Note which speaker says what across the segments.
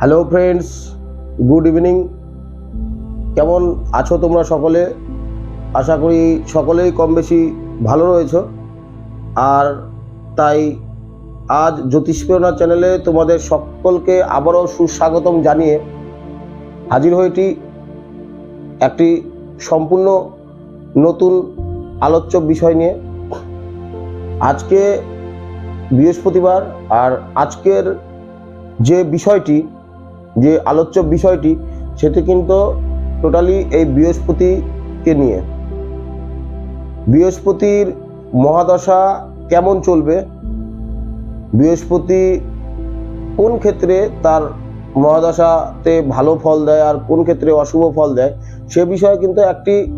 Speaker 1: Hello friends good evening কেমন আছো তোমরা সকলে? আশা করি সকলেই কম বেশি ভালো রয়েছো। আর তাই আজ জ্যোতিষ প্রেরণা চ্যানেলে তোমাদের সকলকে আবারও সুস্বাগতম জানিয়ে হাজির হয়েটি একটি সম্পূর্ণ নতুন আলোচ্য বিষয় নিয়ে। আজকে বৃহস্পতিবার আর আজকের যে বিষয়টি যে আলোচ্য বিষয়টি, সেটি কিন্তু টোটালি এই বৃহস্পতিকে নিয়ে। বৃহস্পতির মহাদশা কেমন চলবে? বৃহস্পতি কোন ক্ষেত্রে তার মহাদশাতে ভালো ফল দেয় আর কোন ক্ষেত্রে অশুভ ফল দেয়, সে বিষয়ে কিন্তু একটি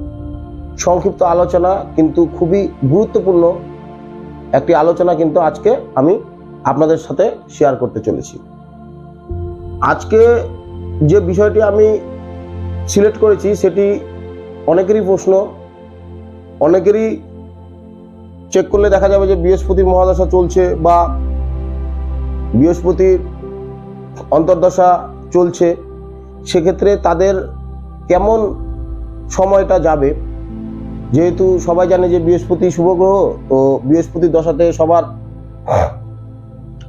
Speaker 1: সংক্ষিপ্ত আলোচনা কিন্তু খুবই গুরুত্বপূর্ণ একটি আলোচনা কিন্তু আজকে আমি আপনাদের সাথে শেয়ার করতে চলেছি। আজকে যে বিষয়টি আমি সিলেক্ট করেছি, সেটি অনেকেরই প্রশ্ন। অনেকেরই চেক করলে দেখা যাবে যে বৃহস্পতির মহাদশা চলছে বা বৃহস্পতির অন্তর্দশা চলছে। সেক্ষেত্রে তাদের কেমন সময়টা যাবে? যেহেতু সবাই জানে যে বৃহস্পতি শুভ গ্রহ, তো বৃহস্পতির দশাতে সবার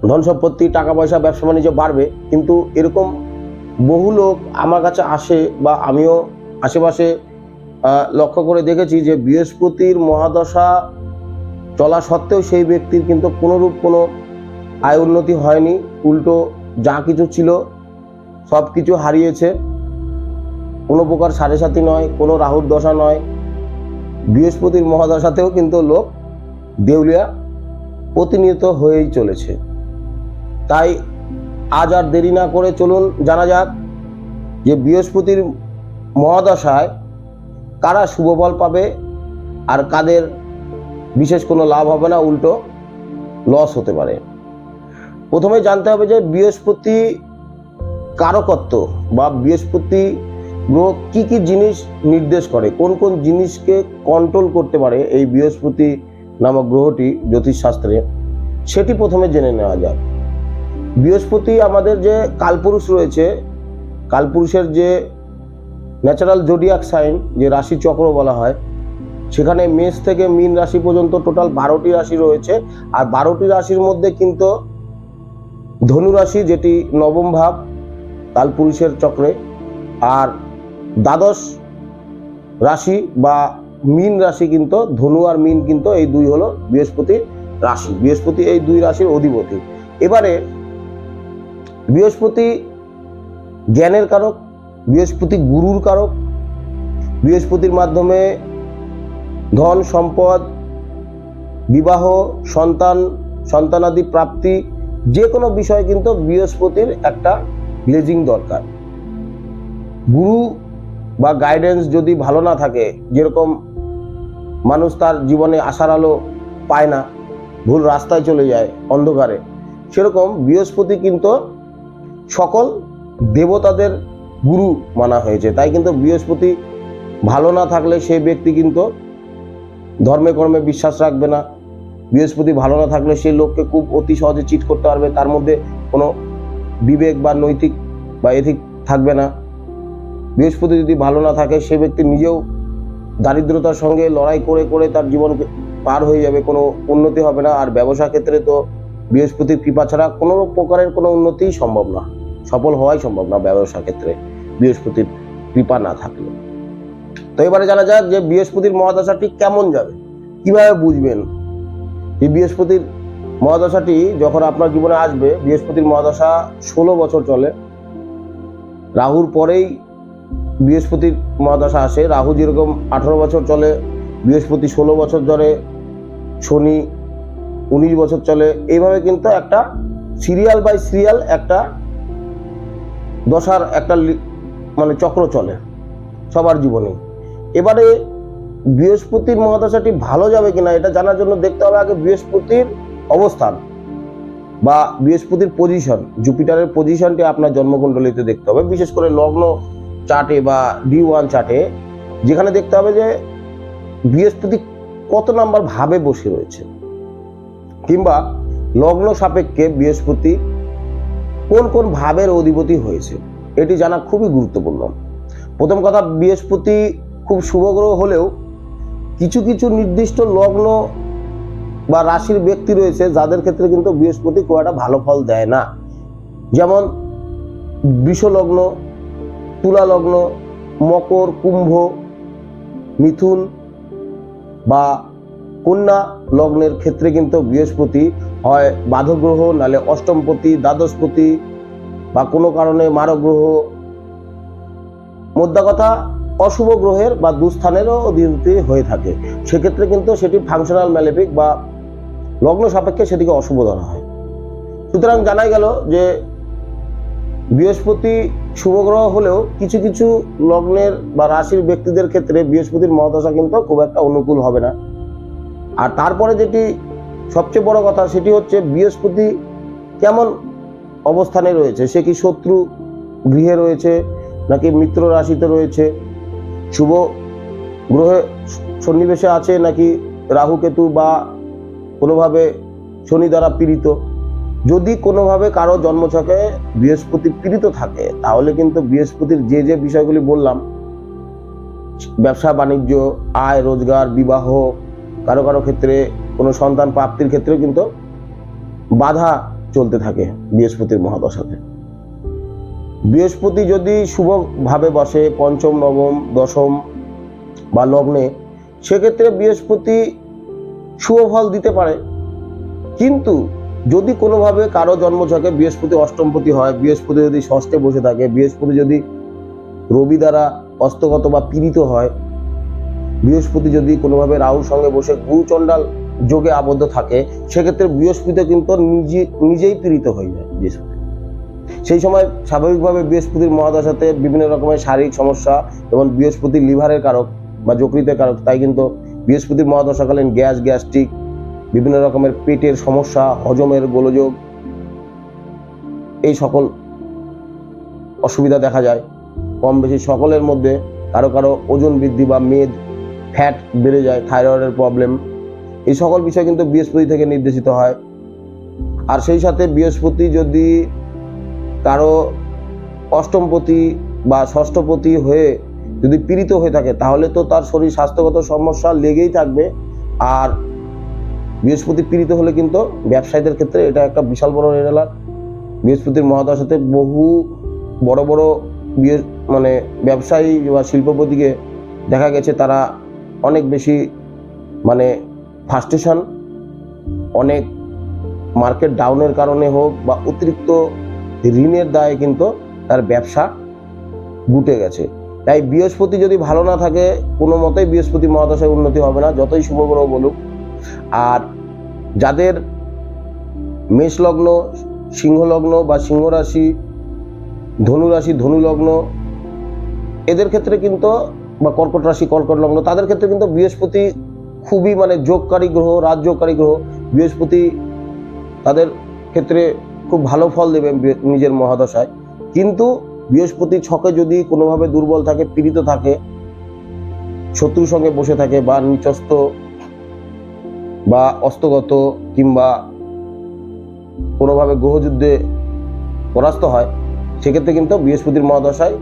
Speaker 1: ধন সম্পত্তি টাকা পয়সা ব্যবসা বাণিজ্য বাড়বে, কিন্তু এরকম বহু লোক আমার কাছে আসে বা আমিও আশেপাশে লক্ষ্য করে দেখেছি যে বৃহস্পতির মহাদশা চলা সত্ত্বেও সেই ব্যক্তির কিন্তু কোনোরূপ কোনো আয় উন্নতি হয়নি। উল্টো যা কিছু ছিল সব কিছু হারিয়েছে। কোনো প্রকার সাড়ে সাথী নয়, কোনো রাহুর দশা নয়। বৃহস্পতির মহাদশাতেও কিন্তু লোক দেউলিয়া প্রতিনিয়ত হয়েই চলেছে। তাই আজ আর দেরি না করে চলুন জানা যাক যে বৃহস্পতির মহাদশায় কারা শুভ ফল পাবে আর কাদের বিশেষ কোনো লাভ হবে না, উল্টো লস হতে পারে। প্রথমে জানতে হবে যে বৃহস্পতি কারকত্ব বা বৃহস্পতি গ্রহ কি কি জিনিস নির্দেশ করে, কোন কোন জিনিসকে কন্ট্রোল করতে পারে এই বৃহস্পতি নামক গ্রহটি জ্যোতিষশাস্ত্রে, সেটি প্রথমে জেনে নেওয়া যাক। বৃহস্পতি আমাদের যে কালপুরুষ রয়েছে, কালপুরুষের যে ন্যাচারাল জোডিয়াক সাইন যে রাশি চক্র বলা হয়, সেখানে মেষ থেকে মীন রাশি পর্যন্ত টোটাল বারোটি রাশি রয়েছে। আর বারোটি রাশির মধ্যে কিন্তু ধনু রাশি, যেটি নবম ভাব, কালপুরুষের চক্রে। আর দ্বাদশ রাশি বা মীন রাশি কিন্তু, ধনু আর মীন কিন্তু এই দুই হলো বৃহস্পতির রাশি। বৃহস্পতি এই দুই রাশির অধিপতি। এবারে বৃহস্পতি জ্ঞানের কারক, বৃহস্পতি গুরুর কারক, বৃহস্পতির মাধ্যমে ধন, সম্পদ, বিবাহ, সন্তান, সন্তানাদি প্রাপ্তি, যে কোনো বিষয় কিন্তু বৃহস্পতির একটা ব্লেজিং দরকার। গুরু বা গাইডেন্স যদি ভালো না থাকে, যেরকম মানুষ তার জীবনে আশার আলো পায় না, ভুল রাস্তায় চলে যায়, অন্ধকারে, সেরকম বৃহস্পতি কিন্তু সকল দেবতাদের গুরু মানা হয়েছে। তাই কিন্তু বৃহস্পতি ভালো না থাকলে সেই ব্যক্তি কিন্তু ধর্মে কর্মে বিশ্বাস রাখবে না। বৃহস্পতি ভালো না থাকলে সেই লোককে খুব অতি সহজে চিট করতে পারবে। তার মধ্যে কোনো বিবেক বা নৈতিক বা এথিক থাকবে না। বৃহস্পতি যদি ভালো না থাকে সে ব্যক্তি নিজেও দারিদ্রতার সঙ্গে লড়াই করে করে তার জীবনকে পার হয়ে যাবে, কোনো উন্নতি হবে না। আর ব্যবসা ক্ষেত্রে তো বৃহস্পতির কৃপা ছাড়া কোনো প্রকারের কোনো উন্নতিই সম্ভব না। সফল হওয়াই সম্ভব না ব্যবসা ক্ষেত্রে বৃহস্পতির কৃপা না থাকলে। তো এবারে জানা যাক যে বৃহস্পতির মহাদশাটি কেমন যাবে? কীভাবে বুঝবেন? এই বৃহস্পতির মহাদশাটি যখন আপনার জীবনে আসবে, বৃহস্পতির মহাদশা ষোলো বছর চলে। রাহুর পরেই বৃহস্পতির মহাদশা আসে। রাহু যেরকম আঠারো বছর চলে, বৃহস্পতি ষোলো বছর ধরে শনি উনিশ বছর চলে। এইভাবে কিন্তু একটা সিরিয়াল বাই সিরিয়াল একটা দশার একটা মানে চক্র চলে সবার জীবনে। এবারে বৃহস্পতির মহাদশাটি ভালো যাবে কিনা এটা জানার জন্য দেখতে হবে আগে বৃহস্পতির অবস্থান বা বৃহস্পতির পজিশন জুপিটারের পজিশনটি আপনার জন্মকুণ্ডলিতে দেখতে হবে। বিশেষ করে লগ্ন চার্টে বা ডি ওয়ান চার্টে যেখানে দেখতে হবে যে বৃহস্পতি কত নাম্বার ভাবে বসে রয়েছে। কিংবা লগ্ন সাপেক্ষে বৃহস্পতি কোন কোন ভাবের অধিপতি হয়েছে, এটি জানা খুবই গুরুত্বপূর্ণ। প্রথম কথা, বৃহস্পতি খুব শুভ গ্রহ হলেও কিছু কিছু নির্দিষ্ট লগ্ন বা রাশির ব্যক্তি রয়েছে, যাদের ক্ষেত্রে কিন্তু বৃহস্পতি খুব একটা ভালো ফল দেয় না। যেমন বৃষ লগ্ন, তুলা লগ্ন, মকর, কুম্ভ, মিথুন বা কন্যা লগ্নের ক্ষেত্রে কিন্তু বৃহস্পতি হয় বাধক গ্রহ নালে অষ্টমপতি, দ্বাদশপতি বা কোনো কারণে মারক গ্রহ মোদ্দা কথা, অশুভ গ্রহের বা দুস্থানেরও অধিপতি হয়ে থাকে। সেক্ষেত্রে কিন্তু সেটি ফাংশনাল ম্যালেপিক বা লগ্ন সাপেক্ষে সেটিকে অশুভ ধরা হয়। সুতরাং জানাই গেল যে বৃহস্পতি শুভ গ্রহ হলেও কিছু কিছু লগ্নের বা রাশির ব্যক্তিদের ক্ষেত্রে বৃহস্পতির মহাদশা কিন্তু খুব একটা অনুকূল হবে না। আর তারপরে যেটি সবচেয়ে বড় কথা, সেটি হচ্ছে বৃহস্পতি কেমন অবস্থানে রয়েছে? সে কি শত্রু গৃহে রয়েছে, নাকি মিত্র রাশিতে রয়েছে? শুভ গ্রহে সন্নিবেশে আছে নাকি রাহু কেতু বা কোনোভাবে শনি দ্বারা পীড়িত? যদি কোনোভাবে কারও জন্মছকে বৃহস্পতি পীড়িত থাকে, তাহলে কিন্তু বৃহস্পতির যে যে বিষয়গুলি বললাম, ব্যবসা, বাণিজ্য, আয়, রোজগার, বিবাহ কারও কারও ক্ষেত্রে, কোনো সন্তান প্রাপ্তির ক্ষেত্রেও কিন্তু বাধা চলতে থাকে বৃহস্পতির মহাদশাতে। বৃহস্পতি যদি শুভভাবে বসে, পঞ্চম, নবম, দশম বা লগ্নে, সেক্ষেত্রে বৃহস্পতি শুভ ফল দিতে পারে। কিন্তু যদি কোনোভাবে কারও জন্মছকে বৃহস্পতি অষ্টমপতি হয়, বৃহস্পতি যদি ষষ্ঠে বসে থাকে, বৃহস্পতি যদি রবি দ্বারা অস্তগত বা পীড়িত হয় বৃহস্পতি যদি কোনোভাবে রাহুর সঙ্গে বসে গুরুচণ্ডাল যোগে আবদ্ধ থাকে, সেক্ষেত্রে বৃহস্পতি কিন্তু নিজে, নিজেই পীড়িত হয়ে যায় বৃহস্পতি। সেই সময় স্বাভাবিকভাবে বৃহস্পতির মহাদশাতে বিভিন্ন রকমের শারীরিক সমস্যা এবং বৃহস্পতির লিভারের কারক বা যকৃতের কারক, তাই কিন্তু বৃহস্পতির মহাদশাকালীন গ্যাস, গ্যাস্ট্রিক, বিভিন্ন রকমের পেটের সমস্যা, হজমের গোলযোগ, এই সকল অসুবিধা দেখা যায়। কম বেশি সকলের মধ্যে কারও কারও ওজন বৃদ্ধি বা মেদ ফ্যাট বেড়ে যায়, থাইরয়েডের প্রবলেম। এই সকল বিষয় কিন্তু বৃহস্পতি থেকে নির্দেশিত হয়। আর সেই সাথে বৃহস্পতি যদি কারও অষ্টমপতি বা ষষ্ঠপতি হয়ে যদি পীড়িত হয়ে থাকে, তাহলে তো তার শরীর স্বাস্থ্যগত সমস্যা লেগেই থাকবে। আর বৃহস্পতি পীড়িত হলে কিন্তু ব্যবসায়ীদের ক্ষেত্রে এটা একটা বিশাল বড় রেজাল্ট বৃহস্পতির মহাদশাতে বহু বড় বড় মানে ব্যবসায়ী বা শিল্পপতিকে দেখা গেছে তারা অনেক বেশি মানে ফাস্টেশন অনেক মার্কেট ডাউনের কারণে হোক বা অতিরিক্ত ঋণের দায়ে কিন্তু তার ব্যবসা গুটে গেছে। তাই বৃহস্পতি যদি ভালো না থাকে, কোনো মতেই বৃহস্পতি মহাদশায় উন্নতি হবে না, যতই শুভ গ্রহ বলুক। আর যাদের মেষ লগ্ন, সিংহ লগ্ন বা সিংহ রাশি, ধনু রাশি, ধনু লগ্ন, এদের ক্ষেত্রে কিন্তু বা কর্কট রাশি, কর্কট লগ্ন, তাদের ক্ষেত্রে কিন্তু বৃহস্পতি খুবই মানে যোগকারী গ্রহ, রাজযোগকারী গ্রহ। বৃহস্পতি তাদের ক্ষেত্রে খুব ভালো ফল দেবে নিজের মহাদশায়। কিন্তু বৃহস্পতি ছকে যদি কোনোভাবে দুর্বল থাকে, পীড়িত থাকে, শত্রুর সঙ্গে বসে থাকে বা নিচস্ত বা অস্তগত কিংবা কোনোভাবে গ্রহযুদ্ধে পরাস্ত হয়, সেক্ষেত্রে কিন্তু বৃহস্পতির মহাদশায়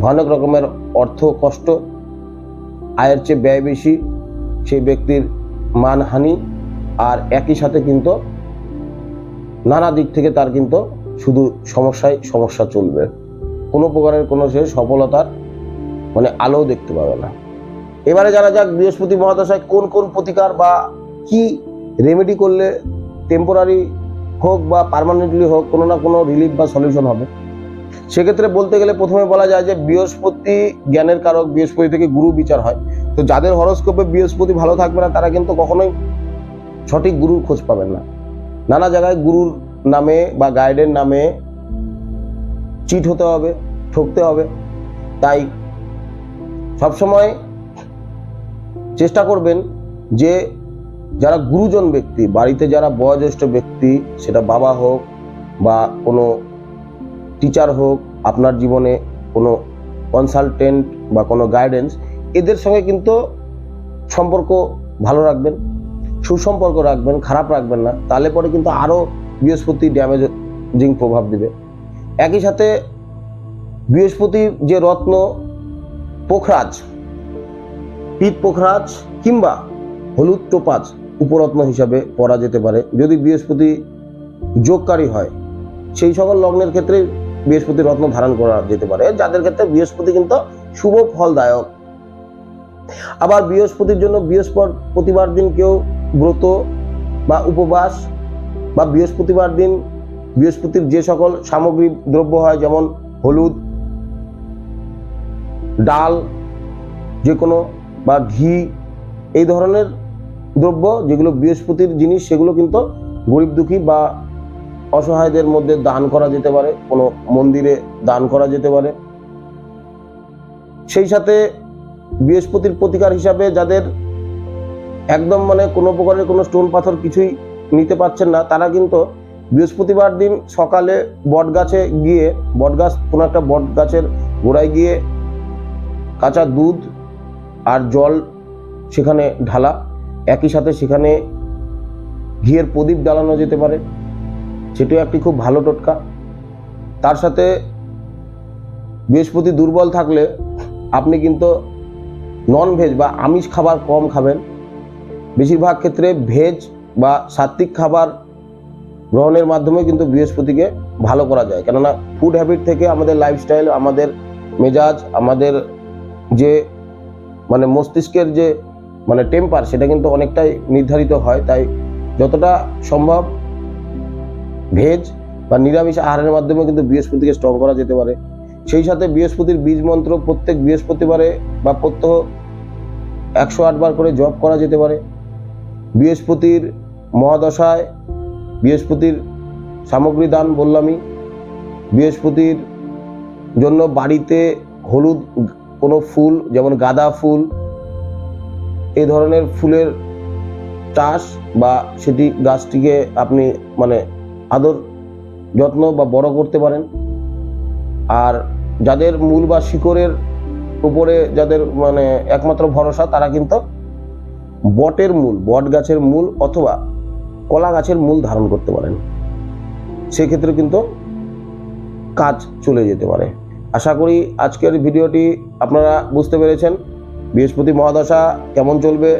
Speaker 1: ভয়ানক রকমের অর্থ, কষ্ট আয়ের চেয়ে ব্যয় বেশি, সেই ব্যক্তির মানহানি আর একই সাথে কিন্তু নানা দিক থেকে তার কিন্তু শুধু সমস্যায় সমস্যা চলবে। কোনো প্রকারের কোনো সে সফলতার মানে আলো দেখতে পাবে না। এবারে জানা যাক বৃহস্পতি মহাদশায় কোন কোন প্রতিকার বা কি রেমেডি করলে টেম্পোরারি হোক বা পার্মানেন্টলি হোক কোনো না কোনো রিলিফ বা সলিউশন হবে। সেক্ষেত্রে বলতে গেলে প্রথমে বলা যায় যে বৃহস্পতি জ্ঞানের কারক, বৃহস্পতি থেকে গুরু বিচার হয়। তো যাদের হরস্কোপে বৃহস্পতি ভালো থাকবে না, তারা কিন্তু কখনোই সঠিক গুরুর খোঁজ পাবেন না। নানা জায়গায় গুরুর নামে বা গাইডের নামে চিট হতে হবে, ঠকতে হবে। তাই সবসময় চেষ্টা করবেন যে যারা গুরুজন ব্যক্তি, বাড়িতে যারা বয়োজ্যেষ্ঠ ব্যক্তি, সেটা বাবা হোক বা কোনো টিচার হোক, আপনার জীবনে কোনো কনসালটেন্ট বা কোনো গাইডেন্স এদের সঙ্গে কিন্তু সম্পর্ক ভালো রাখবেন, সুসম্পর্ক রাখবেন, খারাপ রাখবেন না। তাহলে পরে কিন্তু আরও বৃহস্পতি ড্যামেজিং প্রভাব দেবে। একই সাথে বৃহস্পতির যে রত্ন পোখরাজ, পিত পোখরাজ কিংবা হলুদ টোপাজ উপরত্ন হিসাবে পরা যেতে পারে। যদি বৃহস্পতি যোগকারী হয়, সেই সকল লগ্নের ক্ষেত্রে বৃহস্পতি রত্ন ধারণ করা যেতে পারে, যাদের ক্ষেত্রে বৃহস্পতি কিন্তু শুভ ফলদায়ক। আবার বৃহস্পতির জন্য বৃহস্পতিবার দিন কেউ ব্রত বা উপবাস বা বৃহস্পতিবার দিন বৃহস্পতির যে সকল সামগ্রী দ্রব্য হয়, যেমন হলুদ, ডাল যে কোনো বা ঘি, এই ধরনের দ্রব্য যেগুলো বৃহস্পতির জিনিস, সেগুলো কিন্তু গরিব দুঃখী বা অসহায়দের মধ্যে দান করা যেতে পারে, কোনো মন্দিরে দান করা যেতে পারে। সেই সাথে বৃহস্পতির প্রতিকার হিসাবে যাদের একদম মানে কোনো প্রকারের কোনো স্টোন পাথর কিছুই নিতে পারছেন না, তারা কিন্তু বৃহস্পতিবার দিন সকালে বট গাছে গিয়ে বট গাছ কোনো একটা বট গাছের গোড়ায় গিয়ে কাঁচা দুধ আর জল সেখানে ঢালা। একই সাথে সেখানে ঘিয়ের প্রদীপ জ্বালানো যেতে পারে। সেটিও একটি খুব ভালো টোটকা। তার সাথে বৃহস্পতি দুর্বল থাকলে আপনি কিন্তু নন ভেজ বা আমিষ খাবার কম খাবেন। বেশিরভাগ ক্ষেত্রে ভেজ বা সাত্বিক খাবার গ্রহণের মাধ্যমে কিন্তু বৃহস্পতিকে ভালো করা যায়। কেননা ফুড হ্যাবিট থেকে আমাদের লাইফস্টাইল আমাদের মেজাজ, আমাদের যে মানে মস্তিষ্কের যে মানে টেম্পার সেটা কিন্তু অনেকটাই নির্ধারিত হয়। তাই যতটা সম্ভব ভেজ বা নিরামিষ আহারের মাধ্যমে কিন্তু বৃহস্পতিকে স্ট্রং করা যেতে পারে। সেই সাথে বৃহস্পতির বীজ মন্ত্র প্রত্যেক বৃহস্পতিবারে বা প্রত্যহ একশো আটবার করে জপ করা যেতে পারে। বৃহস্পতির মহাদশায় বৃহস্পতির সামগ্রী দান বললামই বৃহস্পতির জন্য বাড়িতে হলুদ কোনো ফুল, যেমন গাঁদা ফুল এই ধরনের ফুলের চাষ বা সেটি গাছটিকে আপনি মানে আদর, যত্ন বা বড় করতে পারেন। আর যাদের মূল বা শিকড়ের উপরে যাদের মানে একমাত্র ভরসা, তারা কিন্তু বটের মূল, বট গাছের মূল অথবা কলা গাছের মূল ধারণ করতে পারেন। সেক্ষেত্রে কিন্তু কাজ চলে যেতে পারে। আশা করি আজকের ভিডিওটি আপনারা বুঝতে পেরেছেন। বৃহস্পতি মহাদশা কেমন চলবে?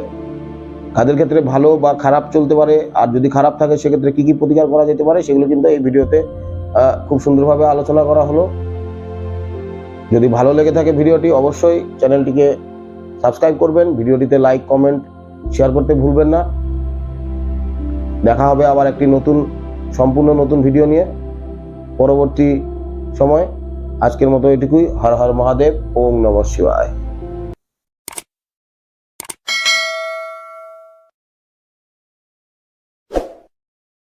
Speaker 1: কাদের ক্ষেত্রে ভালো বা খারাপ চলতে পারে, আর যদি খারাপ থাকে সেক্ষেত্রে কি কি প্রতিকার করা যেতে পারে সেগুলো কিন্তু এই ভিডিওতে খুব সুন্দরভাবে আলোচনা করা হলো। যদি ভালো লেগে থাকে ভিডিওটি অবশ্যই চ্যানেলটিকে সাবস্ক্রাইব করবেন, ভিডিওটিতে লাইক, কমেন্ট, শেয়ার করতে ভুলবেন না। দেখা হবে আবার একটি নতুন, সম্পূর্ণ নতুন ভিডিও নিয়ে পরবর্তী সময়। আজকের মতো এটুকুই। হর হর মহাদেব, ওম নমঃ শিবায়।